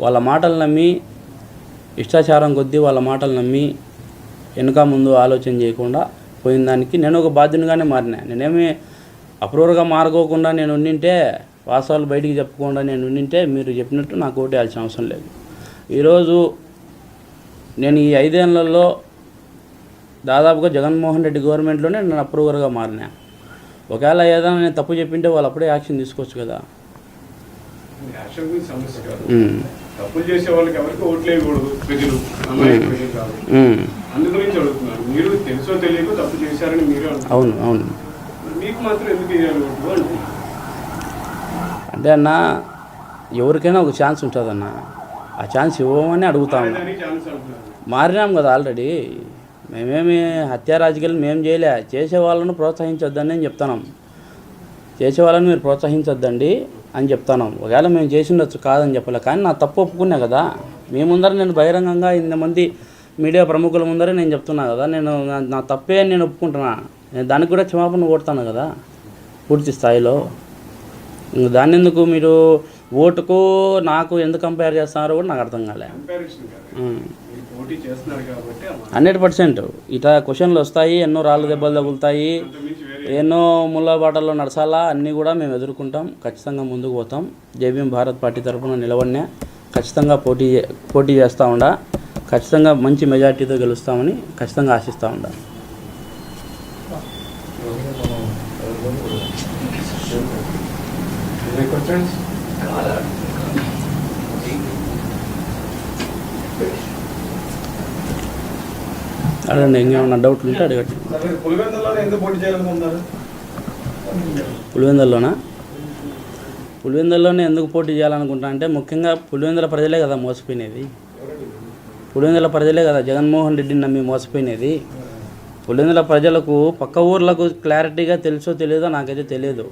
వాళ్ళ మాటలు నమ్మి ఇష్టాచారం కొద్దీ వాళ్ళ మాటలు నమ్మి వెనుక ముందు ఆలోచన చేయకుండా పోయిన దానికి నేను ఒక బాధ్యునిగానే మారినా. నేనేమి అప్రూవర్గా మారుకోకుండా నేను ఉండింటే వాస్తవాలు బయటికి చెప్పకుండా నేను ఉండింటే మీరు చెప్పినట్టు నాకు ఓటు వేయాల్సిన అవసరం లేదు. ఈరోజు నేను ఈ ఐదేళ్ళలో దాదాపుగా జగన్మోహన్ రెడ్డి గవర్నమెంట్లోనే నేను అప్రూవర్గా మారినా. ఒకవేళ ఏదైనా నేను తప్పు చెప్పింటే వాళ్ళు అప్పుడే యాక్షన్ తీసుకోవచ్చు కదా యాక్షన్ గురించి సమస్య కాదు ఉమ్, తప్పులు చేసే వాళ్ళకి ఎవరికి ఓట్లు వేయకూడదు. ప్రజలు అమాయక ప్రజలు కాదు. ఉమ్, అందు గురించి అడుగుతున్నాను మీరు తెలుసో తెలియకో తప్పు చేశారని మీరే అంటున్నారు. అవును అవును. మరి మీకు మాత్రం ఎందుకు వేయాలి ఓట్లు అంటున్నారు అంటే అన్న ఎవరికైనా ఒక ఛాన్స్ ఉంటుందన్న. ఆ ఛాన్స్ ఇవ్వమని అడుగుతా ఉన్నా. దానికి ఛాన్స్ అంటున్నారు. మారినాం కదా ఆల్రెడీ. మేమేమి హత్యా రాజకీయాలు మేము చేయలే. చేసే వాళ్ళను ప్రోత్సహించొద్దని నేను చెప్తున్నాం. చేసే వాళ్ళని మీరు ప్రోత్సహించొద్దండి. అని చెప్తాను. ఒకవేళ మేము చేసిండొచ్చు కాదని చెప్పలే కానీ నా తప్పు ఒప్పుకున్నా కదా. మీ ముందర నేను బహిరంగంగా ఇంతమంది మీడియా ప్రముఖుల ముందరే నేను చెప్తున్నా కదా. నేను నా- తప్పే అని నేను ఒప్పుకుంటున్నా. నేను దానికి కూడా క్షమాపణ కొడతాను కదా పూర్తి స్థాయిలో. దాన్ని ఎందుకు మీరు ఓటుకు నాకు ఎందుకు కంపేర్ చేస్తున్నారో కూడా నాకు అర్థం కాలే. హండ్రెడ్ పర్సెంట్ ఇట్లా క్వశ్చన్లు వస్తాయి ఎన్నో రాళ్ళు దెబ్బలు తగులుతాయి. ఎన్నో ముళ్ళబాటల్లో నడచాలా అన్నీ కూడా మేము ఎదుర్కొంటాం. ఖచ్చితంగా ముందుకు పోతాం. జేబీఎం భారత్ పార్టీ తరఫున నిలబడినా ఖచ్చితంగా పోటీ పోటీ చేస్తూ ఉండా. ఖచ్చితంగా మంచి మెజార్టీతో గెలుస్తామని ఖచ్చితంగా ఆశిస్తూ ఉండా. Questions? అడగండి ఇంకేమన్నా డౌట్లు ఉంటే అడగండి. పులివెందుల్లోనా పులివెందుల్లోనే? ఎందుకు పోటీ చేయాలనుకుంటా అంటే ముఖ్యంగా పులివెందుల ప్రజలే కదా మోసపోయినది. పులివెందుల ప్రజలే కదా జగన్మోహన్ రెడ్డిని నమ్మి మోసపోయినది. పులివెందుల ప్రజలకు పక్క ఊర్లకు క్లారిటీగా తెలుసో తెలియదో నాకైతే తెలియదు.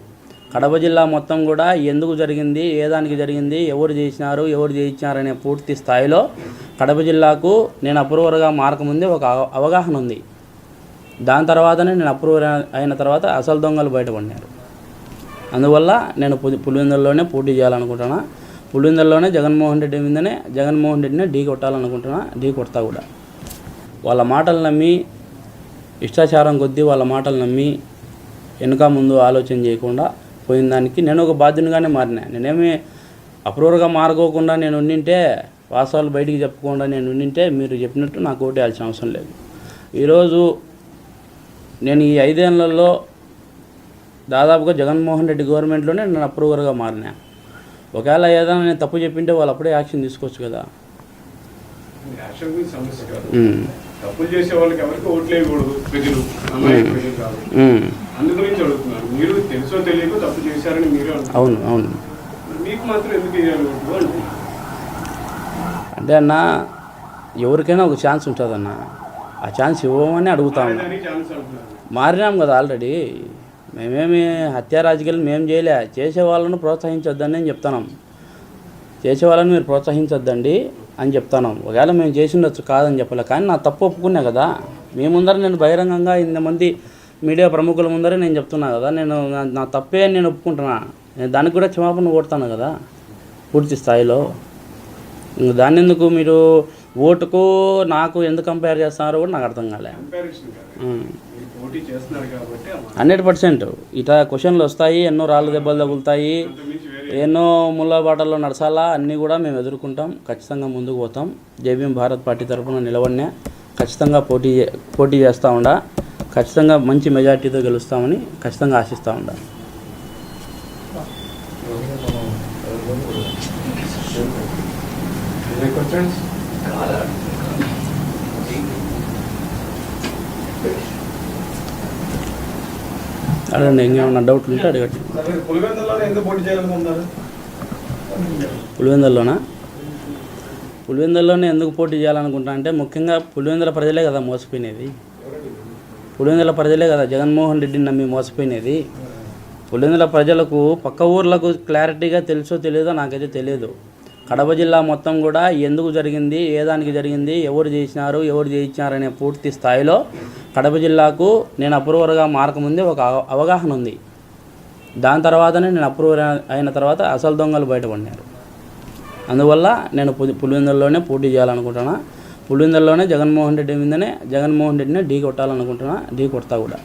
కడప జిల్లా మొత్తం కూడా ఎందుకు జరిగింది ఏ దానికి జరిగింది ఎవరు చేసినారు ఎవరు చేయించినారు అనే పూర్తి స్థాయిలో కడప జిల్లాకు నేను అప్రూవర్గా మారకముందే ఒక అవగాహన ఉంది. దాని తర్వాతనే నేను అప్రూవర్ అయిన తర్వాత అసలు దొంగలు బయటపడినారు. అందువల్ల నేను పులివెందుల్లోనే పోటీ చేయాలనుకుంటున్నా. పులివెందుల్లోనే జగన్మోహన్ రెడ్డి మీదనే జగన్మోహన్ రెడ్డిని ఢీ కొట్టాలనుకుంటున్నా ఢీ కొడతా కూడా. వాళ్ళ మాటలు నమ్మి ఇష్టాచారం కొద్దీ వాళ్ళ మాటలు నమ్మి వెనుక ముందు ఆలోచన చేయకుండా పోయిన దానికి నేను ఒక బాధ్యునిగానే మారినా. నేనేమి అప్రూవర్గా మారుకోకుండా నేను ఉండింటే వాస్తవాలు బయటికి చెప్పకుండా నేను ఉండింటే మీరు చెప్పినట్టు నాకు ఓటు వేయాల్సిన అవసరం లేదు. ఈరోజు నేను ఈ ఐదేళ్ళలో దాదాపుగా జగన్మోహన్ రెడ్డి గవర్నమెంట్లోనే నేను అప్రూవర్గా మారినా. ఒకవేళ ఏదైనా నేను తప్పు చెప్పింటే వాళ్ళు అప్పుడే యాక్షన్ తీసుకోవచ్చు కదా. తప్పులు చేసే వాళ్ళకి ఎవరికి ఓట్లు వేయకూడదు. ప్రజలు అమాయక ప్రజలు కాదు. ఉమ్, అందు గురించి అడుగుతున్నాను మీరు తెలుసో తెలియకో తప్పు చేశారని మీరే అంటున్నారు అవును. అవును మీకు మాత్రం ఎందుకు వేయాలి అంటే అన్న ఎవరికైనా ఒక ఛాన్స్ ఉంటుందన్న. ఆ ఛాన్స్ ఇవ్వమని అడుగుతా ఉన్నా మారినాం కదా ఆల్రెడీ. మేమేమి హత్యా రాజకీయాలు మేము చేయలే. చేసే వాళ్ళను ప్రోత్సహించొద్దని నేను చెప్తున్నాం. చేసే వాళ్ళని మీరు ప్రోత్సహించొద్దండి అని చెప్తాను ఒకవేళ మేము చేసిండొచ్చు కాదని చెప్పలే. కానీ నా తప్పు ఒప్పుకున్నా కదా. మీ ముందర నేను బహిరంగంగా ఇంతమంది మీడియా ప్రముఖుల ముందరే నేను చెప్తున్నా కదా. నేను నా- తప్పే అని నేను ఒప్పుకుంటున్నా. నేను దానికి కూడా క్షమాపణ కొడతాను కదా. పూర్తి స్థాయిలో. దాన్ని ఎందుకు మీరు ఓటుకు నాకు ఎందుకు కంపేర్ చేస్తున్నారో కూడా నాకు అర్థం కాలే. Hundred percent. ఇట్లా క్వశ్చన్లు వస్తాయి ఎన్నో రాళ్ళు దెబ్బలు తగులుతాయి ఎన్నో ముళ్ళ బాటల్లో నడచాలా అన్నీ కూడా మేము ఎదుర్కొంటాం. ఖచ్చితంగా ముందుకు పోతాం. జేబీఎం భారత్ పార్టీ తరఫున నిలబడినా ఖచ్చితంగా పోటీ చే- పోటీ చేస్తూ ఉండా. ఖచ్చితంగా మంచి మెజార్టీతో గెలుస్తామని ఖచ్చితంగా ఆశిస్తూ ఉండా. Any questions? అడగండి ఇంకేమన్నా డౌట్లు ఉంటే అడగండి. పులివెందుల్లోనా పులివెందుల్లోనే? ఎందుకు పోటీ చేయాలనుకుంటా అంటే ముఖ్యంగా పులివెందుల ప్రజలే కదా మోసపోయినది. పులివెందుల ప్రజలే కదా జగన్మోహన్ రెడ్డిని నమ్మి మోసపోయినది. పులివెందుల ప్రజలకు పక్క ఊర్లకు క్లారిటీగా తెలుసో తెలియదో నాకైతే తెలియదు. కడప జిల్లా మొత్తం కూడా ఎందుకు జరిగింది ఏ దానికి జరిగింది ఎవరు చేసినారు ఎవరు చేయించినారు అనే పూర్తి స్థాయిలో కడప జిల్లాకు నేను అప్రూవర్గా మారకముందే ఒక అవ- అవగాహన ఉంది. దాని తర్వాతనే నేను అప్రూవర్ అయిన తర్వాత అసలు దొంగలు బయటపడినారు. అందువల్ల నేను పులి పోటీ చేయాలనుకుంటున్నా. పులివెందుల్లోనే జగన్మోహన్ రెడ్డి మీదనే జగన్మోహన్ రెడ్డిని ఢీ కొట్టాలనుకుంటున్నా ఢీ కొడతా కూడా.